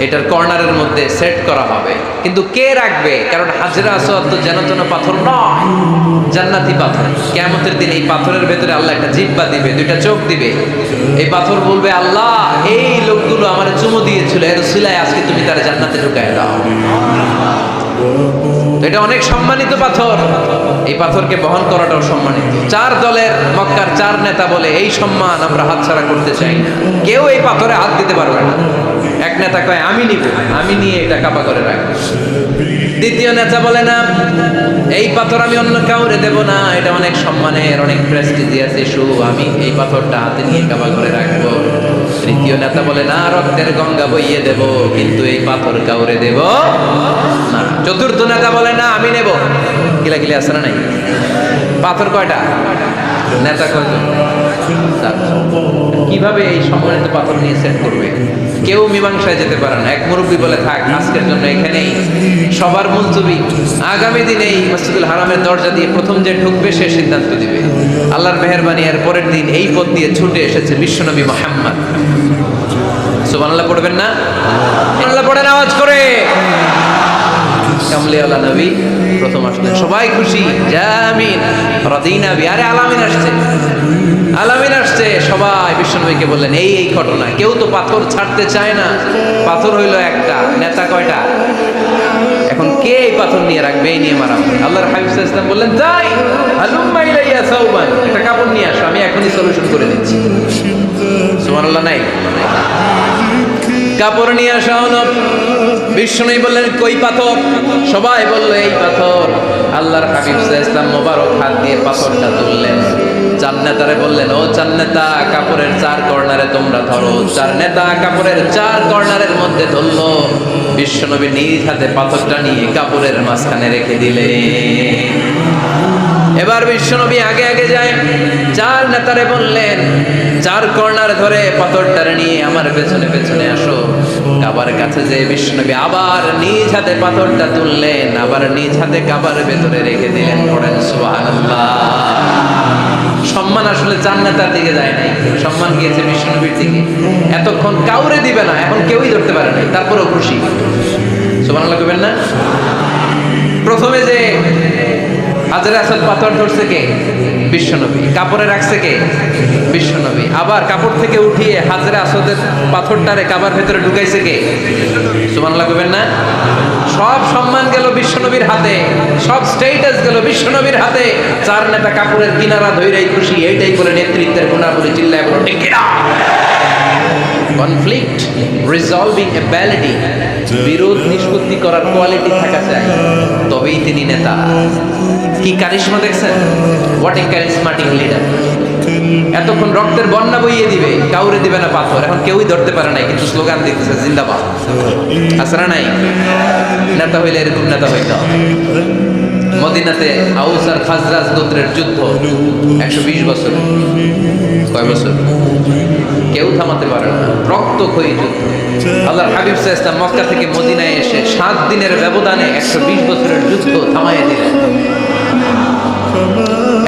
এটার কর্নারের মধ্যে সেট করা হবে। কিন্তু কে রাখবে? কারণ হাজরা আসোয়াদ তো যেন যেন পাথর নয়, জান্নাতি পাথর। কেমতের দিন এই পাথরের ভেতরে আল্লাহ একটা জিব্বা দিবে, দুইটা চোখ দিবে। এই পাথর বলবে, আল্লাহ, এই লোকগুলো আমার চুমো দিয়েছিল। এর সিলাই আজকে তুমি তার জান্নাতে ঢুকায় দাও। এটা অনেক সম্মানিত পাথর। এই পাথরকে বহন করাটাও সম্মানিত। চার দলের মক্কার চার নেতা বলে এই সম্মান আমরা হাতছাড়া করতে চাই। কেউ এই পাথরে হাত দিতে পারবে না। এক নেতা কয়, আমি নিব। আমি নিয়ে এটা কাপা করে রাখব দ্বিতীয় নেতা বলে, না, এই পাথর আমি অন্য কাউরে দেব না। এটা অনেক সম্মানের, অনেক প্রেস্টিজিয়াস ইস্যু আমি এই পাথরটা হাতে নিয়ে কাবা করে রাখব। তৃতীয় নেতা বলে, না, রক্তের গঙ্গা বইয়ে দেব, কিন্তু এই পাথর কাউরে দেব না। চতুর্থ নেতা বলে, না, আমি নেব। কিলা কিলা আছে না নাই? পাথর কয়টা? নেতা কয়জন কীভাবে এই সম্মানিত পাথর নিয়ে সেট করবে? কেউ মীমাংসায় যেতে পারে না। এক মুরব্বী বলে, থাক, আজকের জন্য এখানেই। সবার মুলতবি আগামী দিনে এই মসজিদুল হারামের দরজা দিয়ে প্রথম যে ঢুকবে, সে সিদ্ধান্ত দিবে আল্লাহর মেহরবানি এর পরের দিন এই পথ দিয়ে ছুটে এসেছে বিশ্বনবী মোহাম্মদ। সুবহানাল্লাহ পড়বেন না? আল্লাহ পড়েন, আওয়াজ করে। কামলিওয়ালা নবী প্রথম আসলেন। সবাই খুশি। জামিন রদিনা আরে আলামিন আসছে। আলামিন আসছে। সবাই বিশ্বনবীকে বললেন, এই এই ঘটনা। কেউ তো পাথর ছাড়তে চায় না। পাথর হইল একটা। নেতা কয়টা? এখন কে এই পাথর নিয়ে রাখবে? এই নিয়ে মারা আল্লাহর হাবিব ওয়াসাল্লাম বললেন, যাই। হালুম্মা ইলাইয়া সাউবান একটা কাপড় নিয়ে আসো। আমি এখনই সলিউশন করে দিচ্ছি। সুবহানাল্লাহ, নাই। কাপড় নিয়ে আসা হলো। বিষ্ণুই বললেন, কই পাথর? সবাই বলল, এই পাথর। আল্লাহর হাবিব ইসলাম মোবারক হাত দিয়ে পাথরটা তুললেন। চার নেতারে বললেন, ও চার নেতা কাপড়ের চার কর্নারে তোমরা ধরো। চার নেতা কাপড়ের চার কর্নারের মধ্যে ধরলো। বিশ্বনবী নিজ হাতে পাথরটা নিয়ে কাপড়ের মাঝখানে রেখে দিলেন। এবার বিশ্বনবী আগে আগে যায়। চার নেতারে বললেন চার কর্নার ধরে পাথরটারে নিয়ে আমার পেছনে পেছনে আসো। কাবার কাছে যে বিশ্বনবী আবার নিজ হাতে পাথরটা তুললেন, আবার নিজ হাতে কাবার ভেতরে রেখে দিলেন পড়েন সম্মান আসলে চার নেতার দিকে যায় নাই। সম্মান গিয়েছে বিষ্ণুনবীর দিকে। এতক্ষণ কাউরে দিবে না, এখন কেউই ধরতে পারে নাই, তারপরেও খুশি। সুবহানাল্লাহ কইবেন না? প্রথমে যে হাজার আসাদ পাথর ধরছে কে? বিশ্বনবী। কাপড়ে রাখছে কে? বিশ্বনবী। আবার কাপড় থেকে উঠিয়ে হাজারে আসাদের পাথরটারে কাবার ভেতরে ঢুকাইছে কে? সুমানলা কইবেন না? সব সম্মান গেল বিশ্বনবীর হাতে। সব স্টেটাস গেল বিশ্বনবীর হাতে। চার নেতা কাপড়ের কিনারা ধৈরাই খুশি, এইটাই করে নেতৃত্বের গুণাবলী চিল্লায় বলো কনফ্লিক্ট রিজলভিং অ্যাবিলিটি বিরোধ নিষ্পত্তি করার কোয়ালিটি থাকা চাই তবেই তিনি নেতা। কি কারিশমা দেখছেন? হোয়াট এ ক্যারিসমাটিক লিডার এতক্ষণ রক্তের বন্যা বইয়ে দিবে, কাউরে দিবে না পাথর। এখন কেউই ধরতে পারে নাই, কিন্তু স্লোগান দিতেছে, জিন্দাবাদ। না নাই? নেতা হইলে এরকম নেতা হইতে মদিনাতে আউস আর খাজরাজ গোত্রের যুদ্ধ একশো বিশ বছর। কয় বছর? কেউ থামাতে পারে না। রক্তক্ষয়ী যুদ্ধ। আল্লাহর হাবিব সাহা মক্কা থেকে মদিনায় এসে সাত দিনের ব্যবধানে একশো বিশ বছরের যুদ্ধ থামাইয়ে দিলেন।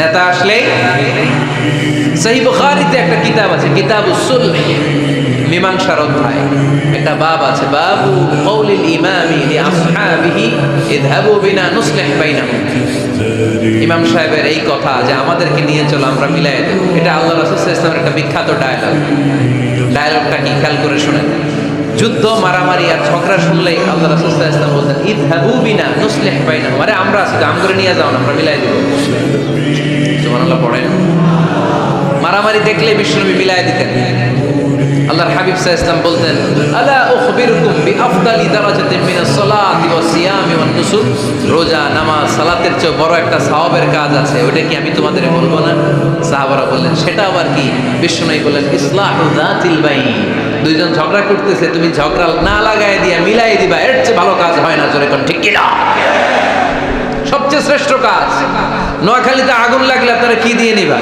নেতা আসলেই সহি বুখারীতে একটা কিতাব আছে, কিতাব সুলহ মীমাংসার অধ্যায়। একটা বাব আছে, বাবু কৌলিল ইমামি লি আসহাবিহি ইযহাবু বিনা নুসলিহ বাইনাহুম ইমাম সাহেবের এই কথা যে আমাদেরকে নিয়ে চলো, আমরা মিলাই দেব। এটা আল্লাহ রাসূল সাল্লাল্লাহু আলাইহি একটা বিখ্যাত ডায়লগ। ডায়লগটা কি? খেয়াল করে শুনেন। যুদ্ধ, মারামারি আর ঝগড়া শুনলেই আল্লাহ রাসূল সাল্লাল্লাহু আলাইহি ওয়াসাল্লাম বলতেন ইযহাবু বিনা নুসলিহ বাইনাহুম। আরে আমরা আছি তো আমগরে নিয়ে যাও না, আমরা মিলাই দেব। মারামারি দেখলে বিশ্বনবী মিলাই দিতেন। আল্লাহর হাবিব আলাইহি ইসলাম বলতেন, আলা উখবিরকুম বিআফদালি দারাজাতিন মিনাস সালাতি ওয়াস সিয়ামি ওয়ান নুসুক রোজা, নামাজ, সালাতের চেয়ে বড় একটা সওয়াবের কাজ আছে ওটা কি আমি তোমাদের বলব না? সাহাবারা বললেন, সেটা আবার কি? বিশ্বনবী বললেন, ইসলাহু যাতিল বাইন। দুইজন ঝগড়া করতেছে, তুমি ঝগড়া না লাগায় দিয়া মিলাই দিবা, এর চেয়ে ভালো কাজ হয় না কোন ঠিক কিনা? সবচেয়ে শ্রেষ্ঠ কাজ, নোয়াখালীতে আগুন লাগলে আপনারা কি দিয়ে নিবা?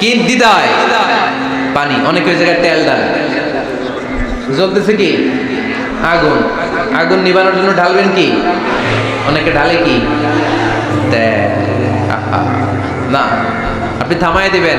কি দিদায়? পানি, অনেক ওই জায়গায় তেল ডাল জ্বলতেছে কি? আগুন। আগুন নিবানোর জন্য ঢালবেন কি? অনেকে ঢালে কি? না, আপনি থামাই দিবেন।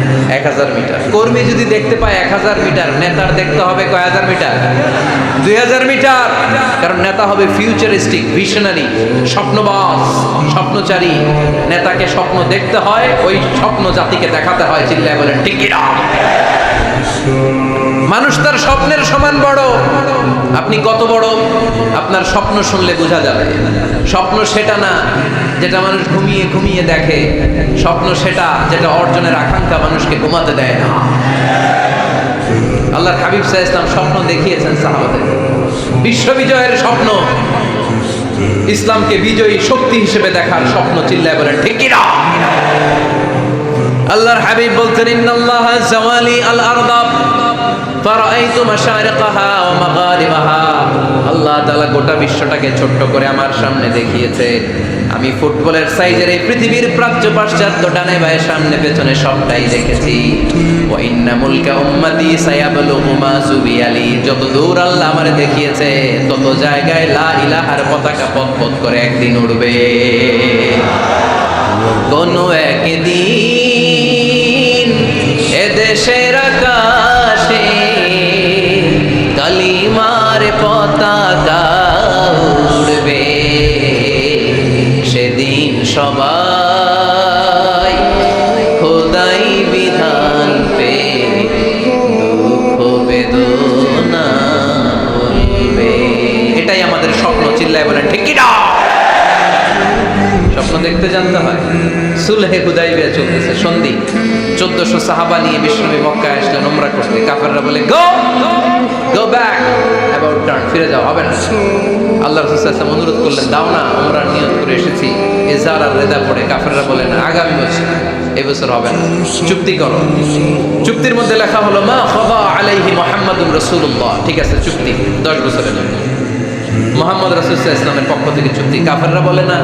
এক হাজার মিটার। কর্মী যদি দেখতে পায় এক হাজার মিটার, নেতার দেখতে হবে কয় হাজার মিটার? দুই হাজার মিটার, কারণ নেতা হবে ফিউচারিস্টিক ভিশনারি স্বপ্নবাস স্বপ্নচারী। নেতাকে স্বপ্ন দেখতে হয়, ওই স্বপ্ন জাতিকে দেখাতে হয়, চিল্লায় বলেন না? মানুষ তার স্বপ্নের সমান বড়। আপনি কত বড়? আপনার স্বপ্ন শুনলে বোঝা যাবে। স্বপ্ন সেটা না যেটা মানুষ ঘুমিয়ে ঘুমিয়ে দেখে। স্বপ্ন সেটা যেটা অর্জনের আকাঙ্ক্ষা মানুষকে ঘুমাতে দেয় না। আল্লাহর হাবিব সাহা ইসলাম স্বপ্ন দেখিয়েছেন সাহাবাদের। বিশ্ববিজয়ের স্বপ্ন। ইসলামকে বিজয়ী শক্তি হিসেবে দেখার স্বপ্ন চিল্লায় বলেন ঠিক কি না? আল্লাহর হাবিব বলতেন ইন্নাল্লাহ জাওয়ালি আল আরদাব আল্লাহ গোটা বিশ্বটাকে ছোট্ট করে আমার সামনে দেখিয়েছে। আমি ফুটবলের সাইজের এই পৃথিবীর প্রাচ্য পাশ্চাত্য ডানে বায়ে সামনে পেছনে সবটাই দেখেছি। ওয়া ইন্না মুলকা উম্মতি সায়াবলুগু মা সুবিয়ালি যত দূর আল্লাহ আমারে দেখিয়েছে, তত জায়গায় লা ইলাহার পতাকা পথ পথ করে একদিন উড়বে। কোনো একদিন এদেশের আকাশে কালিমার পতাকা উড়বে। সেদিন সবাই খোদাই বিধান পে দুঃখ বেদনা এটাই আমাদের স্বপ্ন, চিল্লায় বলেন, ঠিক স্বপ্ন দেখতে জানতে হয়। সুলহে হুদাইবিয়া চলতেছে, সন্ধি। চোদ্দশো সাহাবা নিয়ে বিষ্ণবী মক্কায় আসলেন উমরা করতে কাফেররা বলে go go back about turn ফিরে যাও, হবে না। আল্লাহ রসুল অনুরোধ করলেন, দাও না, আমরা নিয়ত করে এসেছি। এজার আর রেদা পড়ে। কাফেররা বলে, না, আগামী বছর এবছর বছর হবে না। চুক্তি করো। চুক্তির মধ্যে লেখা হলো, মা খবা আলাইহি মোহাম্মদুর রসুল্লাহ ঠিক আছে, চুক্তি, দশ বছরের জন্য। মোহাম্মদ রসুল্লাহ ইসলামের পক্ষ থেকে চুক্তি। কাফেররা বলে, না,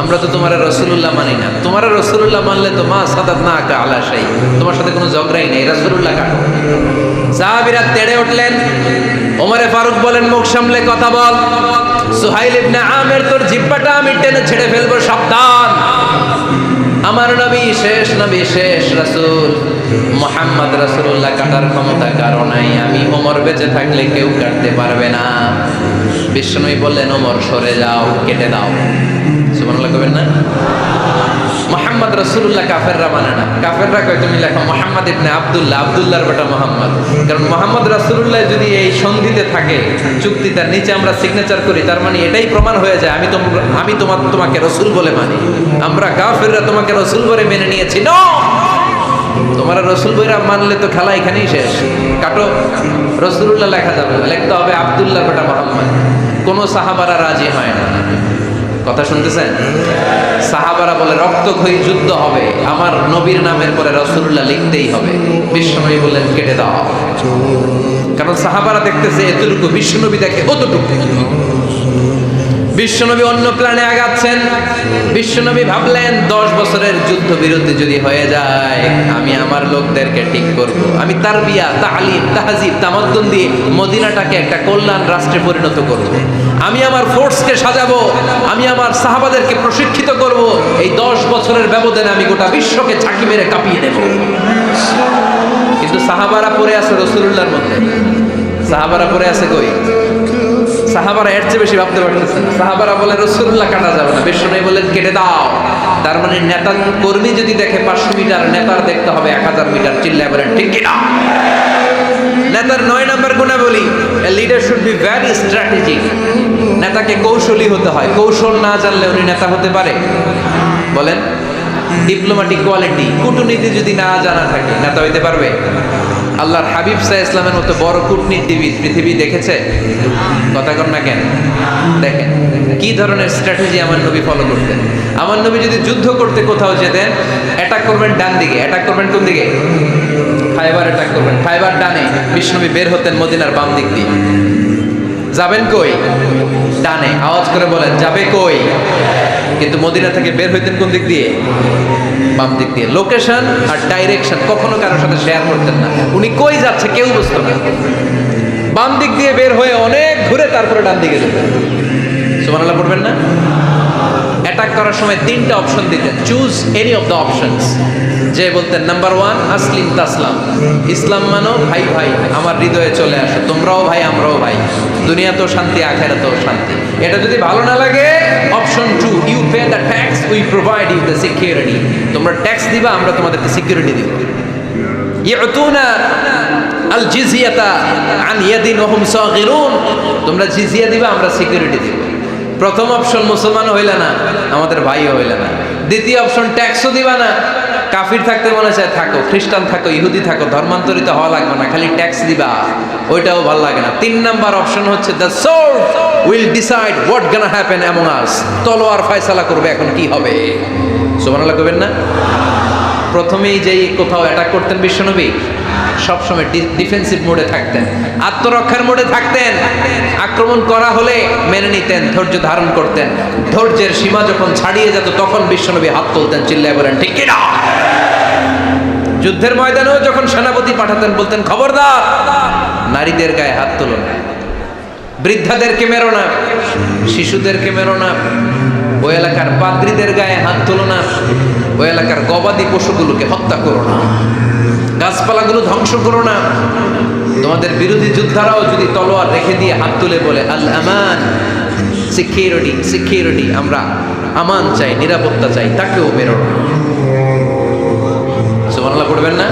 আমরা তো তোমার রসুল্লাহ মানি না। তোমার রসুল্লাহ মানলে তো মা সাদাত না আঁকা আলা সাই তোমার সাথে কোনো ঝগড়াই নেই রসুল্লাহ কাটো সাহাবিরা তেড়ে উঠলেন। ওমরে ফারুক বলেন, মুখ সামলে কথা বল। সুহাইল ইবনে আমের তোর জিব্বাটা আমি টেনে ছেড়ে ফেলব সাবধান। আমার নবী শেষ নবী শেষ রাসূল। মোহাম্মদ রাসূলুল্লাহ কাটার ক্ষমতা কারও নাই। আমি ওমর বেঁচে থাকলে কেউ কাটতে পারবে না। বিষ্ণুই বললেন, ওমর, সরে যাও, কেটে দাও। সুবহানাল্লাহ কবেন না? মোহাম্মদ রসুল্লাহ কাফেররা মানে না। কাফেররা কয়, তুমি লেখো মোহাম্মদ ইবনে আব্দুল্লাহ, আব্দুল্লাহর বেটা মোহাম্মদ। কারণ মোহাম্মদ রাসুল্লাহ যদি এই সন্ধিতে থাকে, চুক্তি তার নিচে আমরা সিগনেচার করি, তার মানে এটাই প্রমাণ হয়ে যায়, আমি তোম, আমি তোমার তোমাকে রসুল বলে মানি। আমরা কাফেররা তোমাকে রসুল বলে মেনে নিয়েছি। নো তোমার রসুল বইরা মানলে তো খেলা এখানেই শেষ। কাটো। রসুল্লাহ লেখা যাবে। লিখতে হবে আব্দুল্লাহ বেটা মোহাম্মদ। কোনো সাহাবারা রাজি হয় না। কথা শুনতেছেন? সাহাবারা বলে রক্তক্ষয়ী যুদ্ধ হবে। আমার নবীর নামের পরে রসুল্লাহ লিখতেই হবে। বিশ্বনবী বললেন, কেটে দাও। কারণ সাহাবারা দেখতেছে, এতটুকু বিশ্বনবী দেখে অতটুকু। বিশ্বনবী অন্য প্ল্যানে আগাচ্ছেন। বিশ্বনবী ভাবলেন, দশ বছরের যুদ্ধ বিরতি যদি হয়ে যায়, আমি আমার লোকদেরকে ঠিক করব। আমি তার বিয়া তালিম, তাহাজিব, তামাদ্দুন দিয়ে মদিনাটাকে একটা কল্যাণ রাষ্ট্রে পরিণত করব। আমি আমার ফোর্সকে সাজাবো, আমি আমার সাহাবাদেরকে প্রশিক্ষিত করব। এই দশ বছরের ব্যবধানে আমি গোটা বিশ্বকে ঝাঁকি মেরে কাঁপিয়ে দেব কিন্তু সাহাবারা পরে আছে রসুল্লাহর মধ্যে। সাহাবারা পরে আছে কই? সাহাবারা এর চেয়ে বেশি ভাবতে পারতেছে না। সাহাবারা বলে রসুল্লাহ কাটা যাবে না। বিশ্ব নেই বললেন, কেটে দাও। তার মানে নেতা কর্মী যদি দেখে পাঁচশো মিটার, নেতার দেখতে হবে এক হাজার মিটার। চিল্লায় বলেন, ঠিক কিনা নেতার নয় নম্বর বলি leader should be very strategic নেতাকে কৌশলী হতে হয়। কৌশল না জানলে উনি নেতা হতে পারে। বলেন ডিপ্লোম্যাটিক কোয়ালিটি কূটনীতি যদি না জানা থাকে, নেতা হইতে পারবে? আল্লাহর হাবিব সাহ ইসলামের মতো বড় কূটনীতিবিদ পৃথিবী দেখেছে? কথা কর না কেন? দেখেন কি ধরনের স্ট্র্যাটেজি আমার নবী ফলো করতেন? আমার নবী যদি যুদ্ধ করতে কোথাও যেতেন অ্যাটাক করবেন ডান দিকে। অ্যাটাক করবেন কোন দিকে? ফাইবার অ্যাটাক করবেন। ফাইবার ডানে বিষ্ণবী বের হতেন মদিনার বাম দিক দিয়ে। যাবেন কই? আওয়াজ করে বলেন, যাবে কই? কিন্তু মদিনা থেকে বের হইতেন কোন দিক দিয়ে? বাম দিক দিয়ে। লোকেশন আর ডাইরেকশন কখনো কারোর সাথে শেয়ার করতেন না। উনি কই যাচ্ছে কেউ বুঝতো না। বাম দিক দিয়ে বের হয়ে অনেক ঘুরে তারপরে ডান দিকে যেতেন। সুমানাল্লাহ পড়বেন না? অ্যাটাক করার সময় তিনটা অপশন দিতেন। Choose any of the options যে বলতেন নাম্বার ওয়ান আসলিম তাসলাম। ইসলাম মানো, ভাই ভাই, আমার হৃদয়ে চলে আসো। তোমরাও ভাই, আমরাও ভাই। দুনিয়া তো শান্তি আখেরা তো শান্তি। এটা যদি ভালো না লাগে option to you pay the tax we provide you the security তোমরা ট্যাক্স দিবা, আমরা তোমাদেরকে সিকিউরিটি দিব। ইউতুনা আল জিজিয়াতা আন ইয়াদিন ওহুম সাগিরুন। তোমরা জিজিয়া দিবা, আমরা সিকিউরিটি দিব। প্রথম অপশন মুসলমান হইলে না, আমাদের ভাইও হইলে না। দ্বিতীয় অপশন ট্যাক্সও দিবা না। কাফির থাকতে মনে চায়, থাকো, খ্রিস্টান থাকো, ইহুদি থাকো, ধর্মান্তরিত হওয়া লাগবে না, খালি ট্যাক্স দিবা। ওইটাও ভালো লাগে না। তিন নাম্বার অপশন হচ্ছে the sword will decide what gonna happen among us তলোয়ার ফয়সালা করবে, এখন কি হবে? সুবহানাল্লাহ কবেন না? প্রথমেই যেই কোথাও অ্যাটাক করতেন বিশ্বনবী সবসময় ডিফেন্সিভ মোডে থাকতেন। আত্মরক্ষার মোডে থাকতেন। আক্রমণ করা হলে মেনে নিতেন, ধৈর্য ধারণ করতেন। ধৈর্যের সীমা যখন ছাড়িয়ে যেত, তখন বিশ্বনবী হাত তুলতেন, চিল্লায় বলেন, ঠিক কিনা? যুদ্ধের ময়দানেও যখন সেনাপতি পাঠাতেন, বলতেন, খবরদার! নারীদের গায়ে হাত তুলুন বৃদ্ধাদেরকে মেরো না। শিশুদেরকে মেরো না। ওই এলাকার পাদ্রীদের গায়ে হাত তুলো না। ওই এলাকার গবাদি পশুগুলোকে হত্যা করো না। গাছপালাগুলো ধ্বংস করো না। তোমাদের বিরোধী যোদ্ধারাও যদি তলোয়ার রেখে দিয়ে হাত তুলে বলে, আল আমান সিকিউরিটি সিকিউরিটি আমরা আমান চাই, নিরাপত্তা চাই, তাকেও বেরোনো সুবহানাল্লাহ পড়বেন না?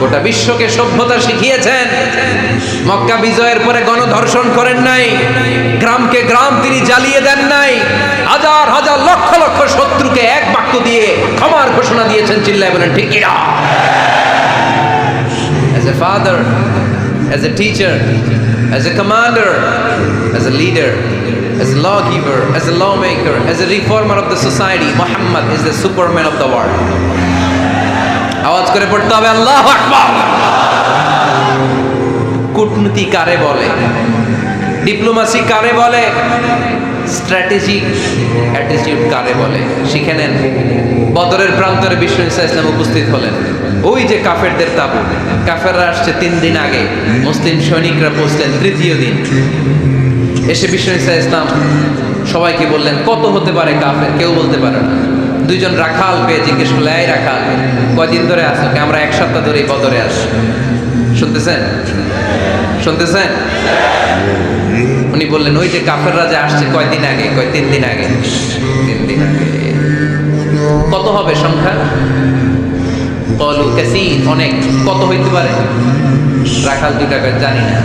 গোটা বিশ্বকে সভ্যতা শিখিয়েছেন। মক্কা বিজয়ের পরে গণধর্ষণ করেন নাই। গ্রামকে গ্রাম তিনি জ্বালিয়ে দেন নাই। হাজার হাজার লক্ষ লক্ষ শত্রুকে এক বাক্য দিয়ে ক্ষমার ঘোষণা দিয়েছেন চিল্লায় বলেন, ঠিক a father as a teacher as a commander as a leader as a law giver as a law maker as a reformer of the society Mohammad is the superman of the world আওয়াজ করে পড়তে হবে, আল্লাহ কূটনীতি কারে বলে? Diplomacy কারে বলে? Strategic প্রান্তরে উপস্থিত হলেন। ওই যে আসছে তিন দিন আগে। মুসলিম সৈনিকরা দিন। এসে ইসলাম সবাইকে বললেন, কত হতে পারে কাফের? কেউ বলতে পারে না। দুইজন রাখাল পেয়ে জিজ্ঞেস করলে, এই রাখাল, কয়দিন ধরে আসো আমরা এক সপ্তাহ ধরে এই বদরে আসি শুনতেছেন? শুনতেছেন? উনি বললেন, ওই যে কাফের রাজা আসছে কয়দিন আগে? কয়, তিন দিন আগে। তিন দিন আগে। কত হবে সংখ্যা? কাসি অনেক। কত হইতে পারে? রাখাল দুইটা জানি না।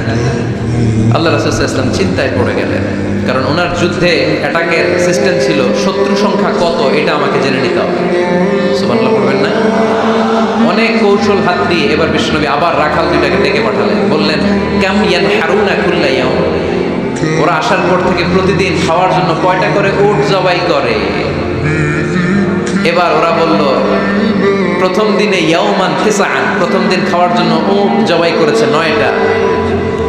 আল্লাহ রাসুল চিন্তায় পড়ে গেলেন। কারণ ওনার যুদ্ধে অ্যাটাকের সিস্টেম ছিল, শত্রু সংখ্যা কত এটা আমাকে জেনে নিতে হবে। না? অনেক কৌশল হাত দিয়ে এবার বিষ্ণুনবী আবার রাখাল দুইটাকে ডেকে পাঠালেন। বললেন, কাম ইয়ান হারুনা কুল্লাইয়াও ওরা আসার পর থেকে প্রতিদিন খাওয়ার জন্য কয়টা করে উট জবাই করে? এবার ওরা বলল প্রথম দিনে ইয়াউমান তিসআন, প্রথম দিন খাওয়ার জন্য উট জবাই করেছে নয়টা।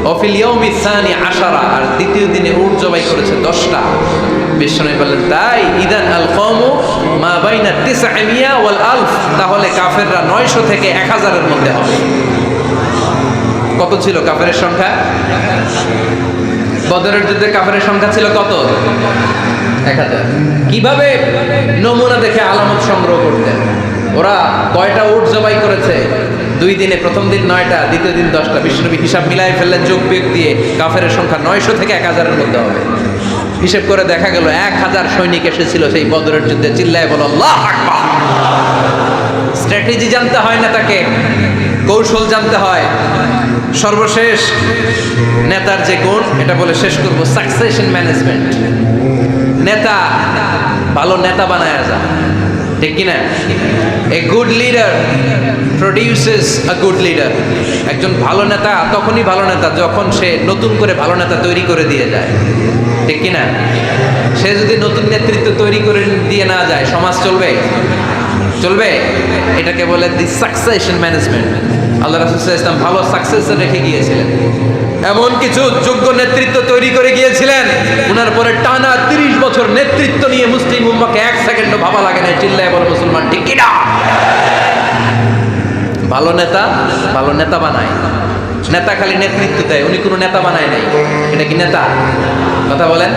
অফিল ইয়াউমি সানি আশারা, আর দ্বিতীয় দিনে উট জবাই করেছে দশটা। বিশ্বনবী বললেন, তাই ইদান আল কওমু মা বাইনা তিসআমিয়া ওয়াল আলফ, তাহলে কাফেররা নয়শো থেকে এক হাজারের মধ্যে হবে। কত ছিল কাফেরের সংখ্যা? বদরের যুদ্ধে কাফেরের সংখ্যা ছিল কত? এক হাজার। কীভাবে নমুনা দেখে আলামত সংগ্রহ করতেন? ওরা কয়টা উট জবাই করেছে? দুই দিনে, প্রথম দিন নয়টা, দ্বিতীয় দিন দশটা। বিষ্ণুনবী হিসাব মিলাই ফেললেন যোগ বিয়োগ দিয়ে। কাফের সংখ্যা নয়শো থেকে এক হাজারের মধ্যে হবে। হিসেব করে দেখা গেল, এক হাজার সৈনিক এসেছিল সেই বদরের যুদ্ধে। চিল্লায় বলো স্ট্র্যাটেজি জানতে হয় না তাকে। কৌশল জানতে হয়। সর্বশেষ নেতার যে গুণ, এটা বলে শেষ করব সাকসেশন ম্যানেজমেন্ট নেতা, ভালো নেতা বানায় যা ঠিক কিনা a good leader produces a good leader একজন ভালো নেতা তখনই ভালো নেতা যখন সে নতুন করে ভালো নেতা তৈরি করে দিয়ে যায়। ঠিক কিনা? সে যদি নতুন নেতৃত্ব তৈরি করে দিয়ে না যায়, সমাজ চলবে? চলবে? এটাকে বলে দি সাকসেশন ম্যানেজমেন্ট আল্লাহ রাসুল ইসলাম ভালো সাকসেস রেখে গিয়েছিলেন। এমন কিছু যোগ্য নেতৃত্ব তৈরি করে গিয়েছিলেন ওনার পরে টানা তিরিশ বছর নেতৃত্ব নিয়ে মুসলিম উম্মাকে এক সেকেন্ডও ভাবা লাগে না চিল্লায় বলে মুসলমান, ঠিক কিনা ভালো নেতা ভালো নেতা বানায়। নেতা খালি নেতৃত্ব দেয়, উনি কোনো নেতা বানায় নাই। এটা কি নেতা? কথা বলেন।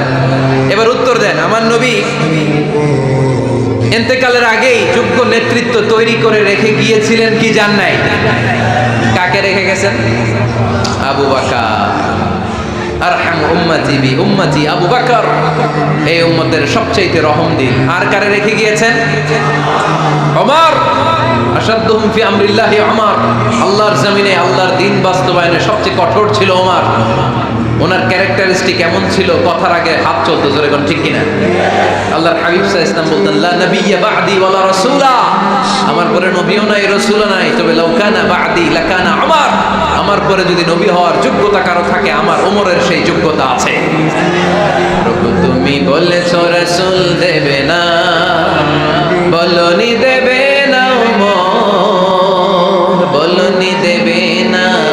এবার উত্তর দেন, আমার নবী এতেকালের আগেই যোগ্য নেতৃত্ব তৈরি করে রেখে গিয়েছিলেন কি জান নাই? কাকে রেখে গেছেন? আবু বাকার। আরহাম উম্মতি বি উম্মতি আবু রহম দিন। আর কারে রেখে গিয়েছেন? আল্লাহর জমিনে, আল্লাহর দিন বাস্তবায়নে সবচেয়ে কঠোর ছিল ওমর। ওনার ক্যারেক্টারিস্টিক এমন ছিল, কথার আগে হাত চলতো, জোরে কোন ঠিক কিনা? আল্লাহর হাবিব সাল্লাল্লাহু ইসলাম বলতেন, লা নাবিয়্যা বা'দি ওয়ালা রাসূলা। আমার পরে নবীও নাই, রাসূলও নাই। তবে লাউকানা বা'দি লাকানা ওমর আমার পরে যদি নবী হওয়ার যোগ্যতা কারও থাকে, আমার ওমরের সেই যোগ্যতা আছে। প্রভু তুমি বলেছ রাসূল দেবে না। বলনি দেবে না ওমর বলনি দেবে না।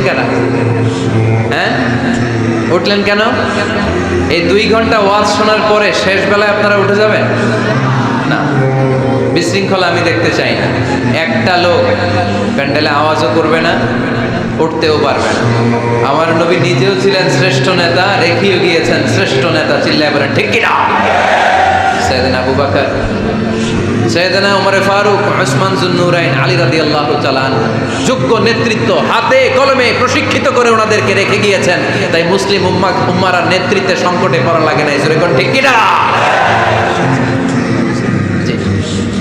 উঠতেছেন কেন? হ্যাঁ? উঠলেন কেন? এই দুই ঘণ্টা ওয়াজ শোনার পরে শেষ বেলায় আপনারা উঠে যাবেন? না। বিশৃঙ্খলা আমি দেখতে চাই না। একটা লোক প্যান্ডেলে আওয়াজও করবে না, উঠতেও পারবে না। আমার নবী নিজেও ছিলেন শ্রেষ্ঠ নেতা, রেখেও গিয়েছেন শ্রেষ্ঠ নেতা, চিল্লায় বলেন, ঠিক কিনা সৈয়দিন আবু বাকর সৈয়দনা উমরে ফারুক ওসমান জুন্নুরাইন, আলী রাদি আল্লাহ চালান যোগ্য নেতৃত্ব হাতে কলমে প্রশিক্ষিত করে ওনাদেরকে রেখে গিয়েছেন। তাই মুসলিম উম্মা উম্মারা নেতৃত্বে সংকটে পড়া লাগে না কোন ঠিক কিনা।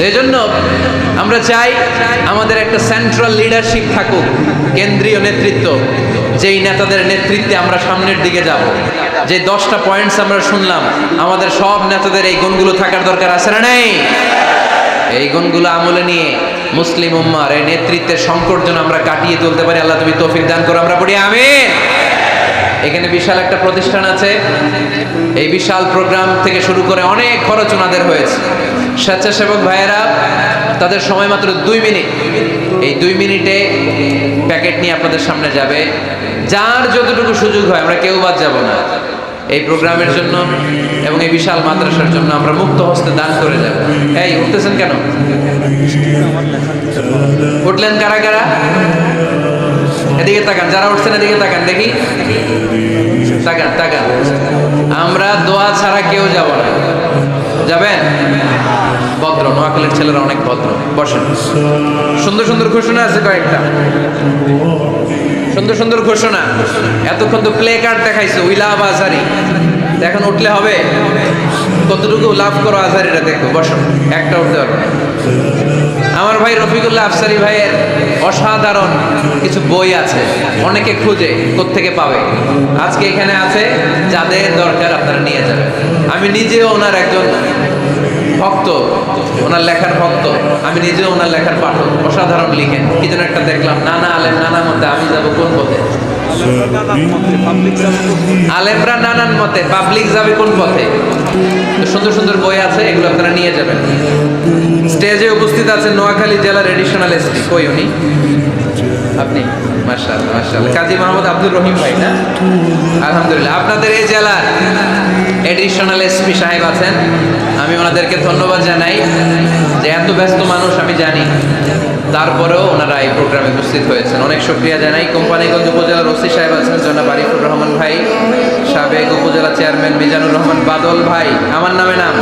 এই জন্য আমরা চাই আমাদের একটা সেন্ট্রাল লিডারশিপ থাকুক, কেন্দ্রীয় নেতৃত্ব, যেই নেতাদের নেতৃত্বে আমরা সামনের দিকে যাব। যে দশটা পয়েন্টস আমরা শুনলাম, আমাদের সব নেতাদের এই গুণগুলো থাকার দরকার আছে না নেই? এই গুণগুলো আমলে নিয়ে মুসলিম উম্মার এই নেতৃত্বের সংকট যেন আমরা কাটিয়ে তুলতে পারি, আল্লাহ তুমি তৌফিক দান করো, আমরা পড়ি, আমিন। এখানে বিশাল একটা প্রতিষ্ঠান আছে। এই বিশাল প্রোগ্রাম থেকে শুরু করে অনেক খরচ ওনাদের হয়েছে। স্বেচ্ছাসেবক ভাইয়েরা, তাদের সময় মাত্র দুই মিনিট। এই দুই মিনিটে প্যাকেট নিয়ে আপনাদের সামনে যাবে। যার যতটুকু সুযোগ হয়, আমরা কেউ বাদ যাব না। এই প্রোগ্রামের জন্য এবং এই বিশাল মাদ্রাসার জন্য আমরা মুক্ত হস্তে দান করে যাব। এই, উঠতেছেন কেন? উঠলেন কারা কারা? এদিকে তাকান, যারা উঠছেন এদিকে তাকান, দেখি। তাকান তাকান। আমরা দোয়া ছাড়া কেউ যাব না। যাবেন? ভদ্র, নোয়াখালীর ছেলেরা অনেক ভদ্র। বসেন। সুন্দর সুন্দর ঘোষণা আছে কয়েকটা। সুন্দর সুন্দর ঘোষণা। এতক্ষণ তো প্লে কার্ড দেখাইছো উই লাভ আজারি। এখন উঠলে হবে। কতটুকু লাভ করো আজারিটা দেখো, বসো। একটা উঠতে পারবে আমার ভাই রফিকুল্লাহ আফসারি ভাইয়ের অসাধারণ কিছু বই আছে। অনেকে খুঁজে কোত্থেকে পাবে। আজকে এখানে আছে, যাদের দরকার আপনারা নিয়ে যাবেন। আমি নিজেও ওনার একজন ভক্ত, ওনার লেখার ভক্ত, আমি নিজেও ওনার লেখার পাঠক, অসাধারণ লিখেন। কি যেন একটা দেখলাম, নানা আলেম নানা মধ্যে, আমি যাব কোন পথে? আলেমরা নানান মতে পাবলিক যাবে কোন পথে? সুন্দর সুন্দর বই আছে, এগুলো আপনারা নিয়ে যাবেন। স্টেজে উপস্থিত আছেন নোয়াখালী জেলার এডিশনাল এসপি কই উনি? আপনি মার্শাল মার্শাল কাজী মোহাম্মদ আব্দুর রহিম ভাই, না? আলহামদুলিল্লাহ। আপনাদের এই জেলার এডিশনাল এসপি সাহেব আছেন। আমি ওনাদেরকে ধন্যবাদ জানাই। যে এত ব্যস্ত মানুষ, আমি জানি। তারপরেও ওনারা এই প্রোগ্রামে উপস্থিত হয়েছেন। অনেক শুক্রিয়া জানাই। কোম্পানিগঞ্জ উপজেলার ওসি সাহেব আছেন, জনাব আরিফুর রহমান ভাই। সাবেক উপজেলা চেয়ারম্যান মিজানুর রহমান বাদল ভাই। আমার নামে নাম।